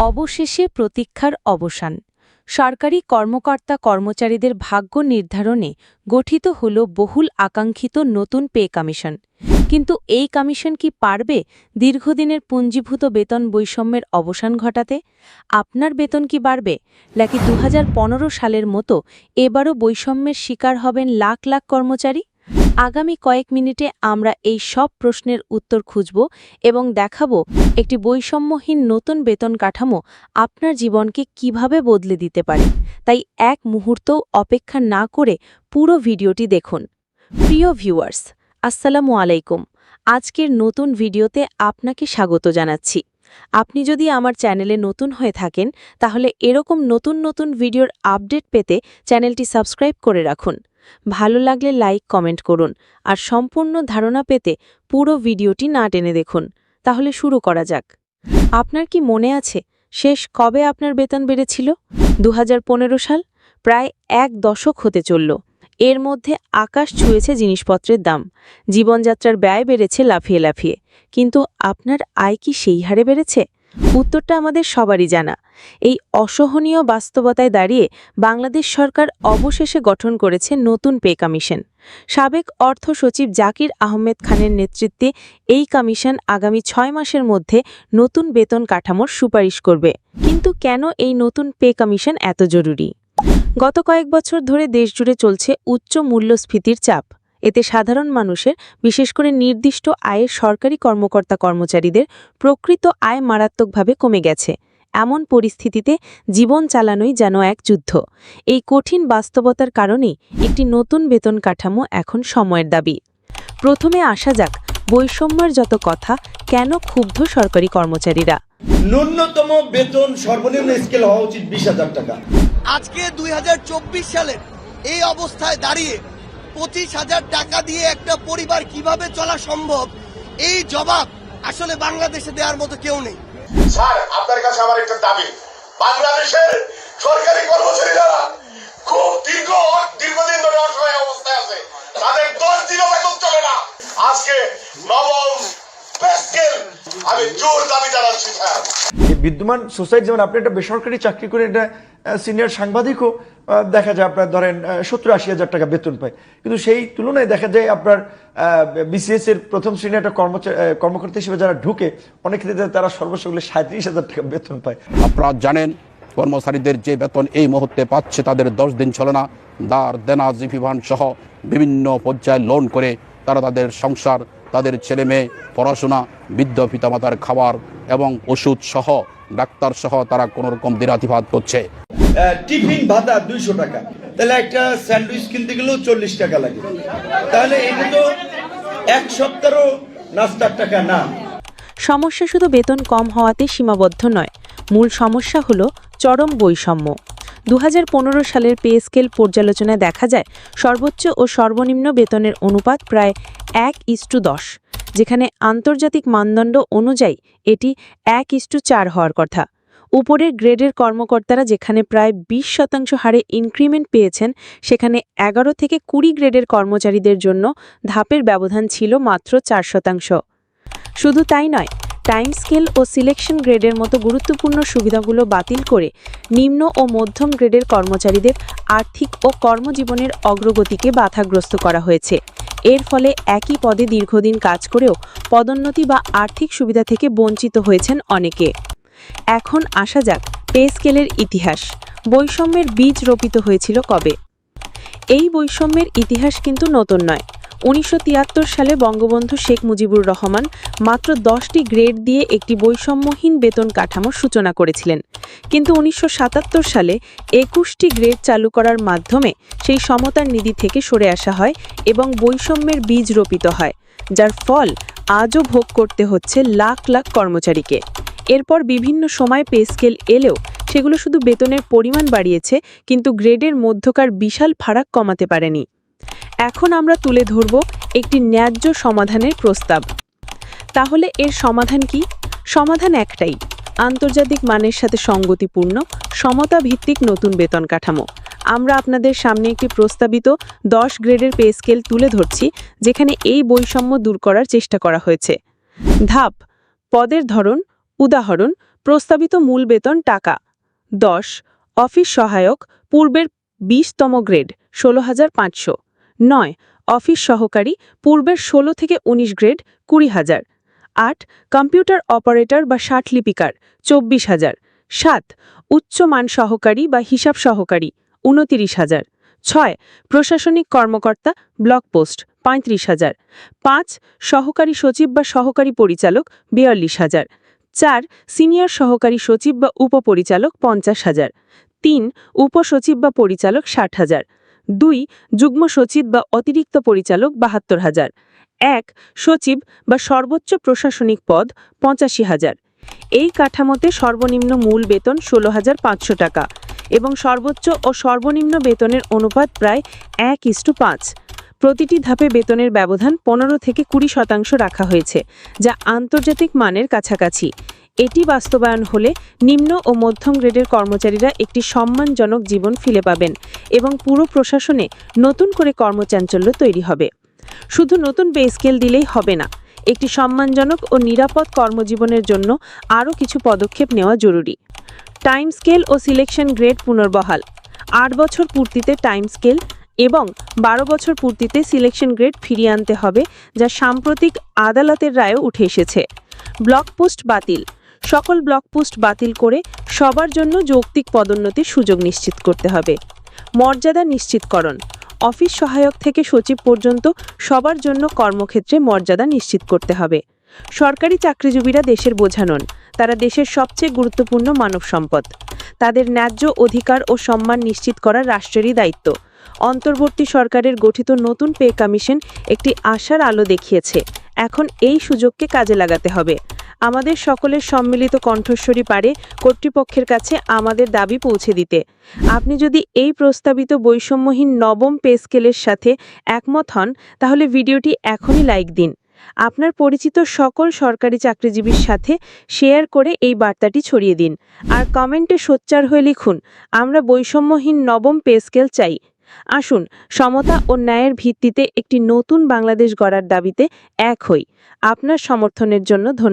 অবশেষে প্রতীক্ষার অবসান। সরকারি কর্মকর্তা কর্মচারীদের ভাগ্য নির্ধারণে গঠিত হল বহুল আকাঙ্ক্ষিত নতুন পে কমিশন। কিন্তু এই কমিশন কি পারবে দীর্ঘদিনের পুঞ্জীভূত বেতন বৈষম্যের অবসান ঘটাতে? আপনার বেতন কি বাড়বে? নাকি দু হাজার পনেরো সালের মতো এবারও বৈষম্যের শিকার হবেন লাখ লাখ কর্মচারী? আগামী কয়েক মিনিটে আমরা এই সব প্রশ্নের উত্তর খুঁজব এবং দেখাব একটি বৈষম্যহীন নতুন বেতন কাঠামো আপনার জীবনকে কীভাবে বদলে দিতে পারে। তাই এক মুহূর্তও অপেক্ষা না করে পুরো ভিডিওটি দেখুন। প্রিয় ভিউয়ার্স, আসসালামু আলাইকুম। আজকের নতুন ভিডিওতে আপনাকে স্বাগত জানাচ্ছি। আপনি যদি আমার চ্যানেলে নতুন হয়ে থাকেন, তাহলে এরকম নতুন নতুন ভিডিওর আপডেট পেতে চ্যানেলটি সাবস্ক্রাইব করে রাখুন। ভালো লাগলে লাইক কমেন্ট করুন। আর সম্পূর্ণ ধারণা পেতে পুরো ভিডিওটি না টেনে দেখুন। তাহলে শুরু করা যাক। আপনার কি মনে আছে, শেষ কবে আপনার বেতন বেড়েছিল? দু হাজার পনেরো সাল প্রায় এক দশক হতে চলল। এর মধ্যে আকাশ ছুঁয়েছে জিনিসপত্রের দাম। জীবনযাত্রার ব্যয় বেড়েছে লাফিয়ে লাফিয়ে। কিন্তু আপনার আয় কি সেই হারে বেড়েছে? উত্তরটা আমাদের সবারই জানা। এই অসহনীয় বাস্তবতায় দাঁড়িয়ে বাংলাদেশ সরকার অবশেষে গঠন করেছে নতুন পে কমিশন। সাবেক অর্থ সচিব জাকির আহমেদ খানের নেতৃত্বে এই কমিশন আগামী ছয় মাসের মধ্যে নতুন বেতন কাঠামোর সুপারিশ করবে। কিন্তু কেন এই নতুন পে কমিশন এত জরুরি? গত কয়েক বছর ধরে দেশজুড়ে চলছে উচ্চ মূল্যস্ফীতির চাপ। এতে সাধারণ মানুষের বিশেষ করে নির্দিষ্ট আয়ের সরকারি কর্মকর্তা কর্মচারীদের প্রকৃত আয় মারাত্মকভাবে কমে গেছে। এমন পরিস্থিতিতে জীবন চালানোই যেন এক যুদ্ধ। এই কঠিন বাস্তবতার কারণে একটি নতুন বেতন কাঠামো এখন সময়ের দাবি। প্রথমে আসা যাক বৈষম্যের যত কথা কেন ক্ষুব্ধ সরকারি কর্মচারীরা। ন্যূনতম বেতন সর্বনিম্ন স্কেল হওয়া উচিত বিশ হাজার টাকা। আজকে দুই সালের এই অবস্থায় দাঁড়িয়ে পঁচিশ হাজার টাকা দিয়ে একটা পরিবার কীভাবে চলা সম্ভব? এই জবাব আসলে বাংলাদেশে দেওয়ার মতো কেউ নেই। স্যার আপনার কাছে আমার একটা দাবি। বাংলাদেশের সরকারি কর্মচারীরা খুব দীর্ঘ দীর্ঘদিন ধরে অসহায় অবস্থায় আছে। তাদের দশ দিনও বেতন চলে না। আজকে নবম আমি জোর দাবি জানাচ্ছি স্যার। বিদ্যমান সোসাইটি যেমন আপনি একটা বেসরকারি চাকরি করে এটা সিনিয়র সাংবাদিকও দেখা যায় আপনার ধরেন সত্তর আশি হাজার টাকা বেতন পায়। কিন্তু সেই তুলনায় দেখা যায় আপনার বিসিএস এর প্রথম শ্রেণি একটা কর্মচারী কর্মকর্তা হিসেবে যারা ঢুকে, অনেক ক্ষেত্রে তারা সর্বশেষ সাঁত্রিশ হাজার টাকা বেতন পায়। আপনারা জানেন, কর্মচারীদের যে বেতন এই মুহূর্তে পাচ্ছে, তাদের দশ দিন চলে না। দার, দেনা জিফিভান সহ বিভিন্ন পর্যায়ে লোন করে তারা তাদের সংসার, তাদের ছেলে মেয়ে, পড়াশোনা, বৃদ্ধ পিতামাতার খাবার এবং ওষুধ সহ, ডাক্তার সহ তারা কোনোরকম দিনাতিপাত করছে। টিফিন ভাতা দুইশো টাকা। তাহলে একটা স্যান্ডউইচ কিনতে গেলেও চল্লিশ টাকা লাগে। তাহলে এটা তো এক সপ্তাহও নাস্তার টাকা না। সমস্যা শুধু বেতন কম হওয়াতে সীমাবদ্ধ নয়। মূল সমস্যা হল চরম বৈষম্য। দু হাজার পনেরো সালের পে স্কেল পর্যালোচনায় দেখা যায়, সর্বোচ্চ ও সর্বনিম্ন বেতনের অনুপাত প্রায় এক ইস্টু দশ, যেখানে আন্তর্জাতিক মানদণ্ড অনুযায়ী এটি এক ইস্টু চার হওয়ার কথা। উপরের গ্রেডের কর্মকর্তারা যেখানে প্রায় ২০ শতাংশ হারে ইনক্রিমেন্ট পেয়েছেন, সেখানে এগারো থেকে কুড়ি গ্রেডের কর্মচারীদের জন্য ধাপের ব্যবধান ছিল মাত্র চার শতাংশ। শুধু তাই নয় টাইম স্কেল ও সিলেকশন গ্রেডের মতো গুরুত্বপূর্ণ সুবিধাগুলো বাতিল করে নিম্ন ও মধ্যম গ্রেডের কর্মচারীদের আর্থিক ও কর্মজীবনের অগ্রগতিকে বাধাগ্রস্ত করা হয়েছে। এর ফলে একই পদে দীর্ঘদিন কাজ করেও পদোন্নতি বা আর্থিক সুবিধা থেকে বঞ্চিত হয়েছেন অনেকে। এখন আসা যাক পে স্কেলের ইতিহাস। বৈষম্যের বীজ রোপিত হয়েছিল কবে? এই বৈষম্যের ইতিহাস কিন্তু নতুন নয়। উনিশশো সালে বঙ্গবন্ধু শেখ মুজিবুর রহমান মাত্র দশটি গ্রেড দিয়ে একটি বৈষম্যহীন বেতন কাঠামোর সূচনা করেছিলেন। কিন্তু উনিশশো সাতাত্তর সালে একুশটি গ্রেড চালু করার মাধ্যমে সেই সমতার নিধি থেকে সরে আসা হয় এবং বৈষম্যের বীজ রোপিত হয়, যার ফল আজও ভোগ করতে হচ্ছে লাখ লাখ কর্মচারীকে। এরপর বিভিন্ন সময় পে স্কেল এলেও সেগুলো শুধু বেতনের পরিমাণ বাড়িয়েছে, কিন্তু গ্রেডের মধ্যকার বিশাল ফারাক কমাতে পারেনি। এখন আমরা তুলে ধরব একটি ন্যায্য সমাধানের প্রস্তাব। তাহলে এর সমাধান কি? সমাধান একটাই, আন্তর্জাতিক মানের সাথে সঙ্গতিপূর্ণ সমতা ভিত্তিক নতুন বেতন কাঠামো। আমরা আপনাদের সামনে একটি প্রস্তাবিত দশ গ্রেডের পে স্কেল তুলে ধরছি, যেখানে এই বৈষম্য দূর করার চেষ্টা করা হয়েছে। ধাপ, পদের ধরন উদাহরণ, প্রস্তাবিত মূল বেতন টাকা। দশ, অফিস সহায়ক, পূর্বের বিশতম গ্রেড, ষোলো হাজার পাঁচশো। নয়, অফিস সহকারী, পূর্বের ষোলো থেকে ১৯ গ্রেড, কুড়ি হাজার। আট, কম্পিউটার অপারেটর বা লিপিকার, চব্বিশ হাজার। সাত উচ্চমান সহকারী বা হিসাব সহকারী, উনতিরিশ হাজার। ছয়, প্রশাসনিক কর্মকর্তা, ব্লক পোস্ট, পঁয়ত্রিশ হাজার। পাঁচ, সহকারী সচিব বা সহকারী পরিচালক, বিয়াল্লিশ হাজার। চার, সিনিয়র সহকারী সচিব বা উপপরিচালক পঞ্চাশ হাজার। তিন, উপসচিব বা পরিচালক ষাট হাজার। দুই, যুগ্ম সচিব বা অতিরিক্ত পরিচালক বাহাত্তর হাজার। এক, সচিব বা সর্বোচ্চ প্রশাসনিক পদ পঁচাশি হাজার। এই কাঠামোতে সর্বনিম্ন মূল বেতন ষোলো হাজার পাঁচশো টাকা এবং সর্বোচ্চ ও সর্বনিম্ন বেতনের অনুপাত প্রায় এক ইস্টু পাঁচ। প্রতিটি ধাপে বেতনের ব্যবধান পনেরো থেকে কুড়ি শতাংশ রাখা হয়েছে, যা আন্তর্জাতিক মানের কাছাকাছি। এটি বাস্তবায়ন হলে নিম্ন ও মধ্যম গ্রেডের কর্মচারীরা একটি সম্মানজনক জীবন ফিরে পাবেন এবং পুরো প্রশাসনে নতুন করে কর্মচাঞ্চল্য তৈরি হবে। শুধু নতুন পে স্কেল দিলেই হবে না, একটি সম্মানজনক ও নিরাপদ কর্মজীবনের জন্য আরও কিছু পদক্ষেপ নেওয়া জরুরি। টাইম স্কেল ও সিলেকশন গ্রেড পুনর্বহাল, আট বছর পূর্তিতে টাইম স্কেল এবং বারো বছর পূর্তিতে সিলেকশন গ্রেড ফিরিয়ে আনতে হবে, যা সাম্প্রতিক আদালতের রায়েও উঠে এসেছে। ব্লক পোস্ট বাতিল। সকল ব্লক পোস্ট বাতিল করে সবার জন্য যৌক্তিক পদোন্নতির সুযোগ নিশ্চিত করতে হবে। মর্যাদা নিশ্চিতকরণ। অফিস সহায়ক থেকে সচিব পর্যন্ত সবার জন্য কর্মক্ষেত্রে মর্যাদা নিশ্চিত করতে হবে। সরকারি চাকরিজীবীরা দেশের বোঝা নন তারা দেশের সবচেয়ে গুরুত্বপূর্ণ মানব সম্পদ। তাদের ন্যায্য অধিকার ও সম্মান নিশ্চিত করা রাষ্ট্রেরই দায়িত্ব। অন্তর্বর্তী সরকারের গঠিত নতুন পে কমিশন একটি আশার আলো দেখিয়েছে। এখন এই সুযোগকে কাজে লাগাতে হবে। আমাদের সকলের সম্মিলিত কণ্ঠস্বরী পারে কর্তৃপক্ষের কাছে আমাদের দাবি পৌঁছে দিতে। আপনি যদি এই প্রস্তাবিত বৈষম্যহীন নবম পে স্কেলের সাথে একমত হন, তাহলে ভিডিওটি এখনই লাইক দিন। আপনার পরিচিত সকল সরকারি চাকরিজীবীর সাথে শেয়ার করে এই বার্তাটি ছড়িয়ে দিন। আর কমেন্টে সোচ্চার হয়ে লিখুন, আমরা বৈষম্যহীন নবম পে স্কেল চাই। আসুন, সমতা ও ন্যায়ের ভিত্তিতে একটি নতুন বাংলাদেশ গড়ার দাবিতে এক হই। আপনার সমর্থনের জন্য ধন্যবাদ।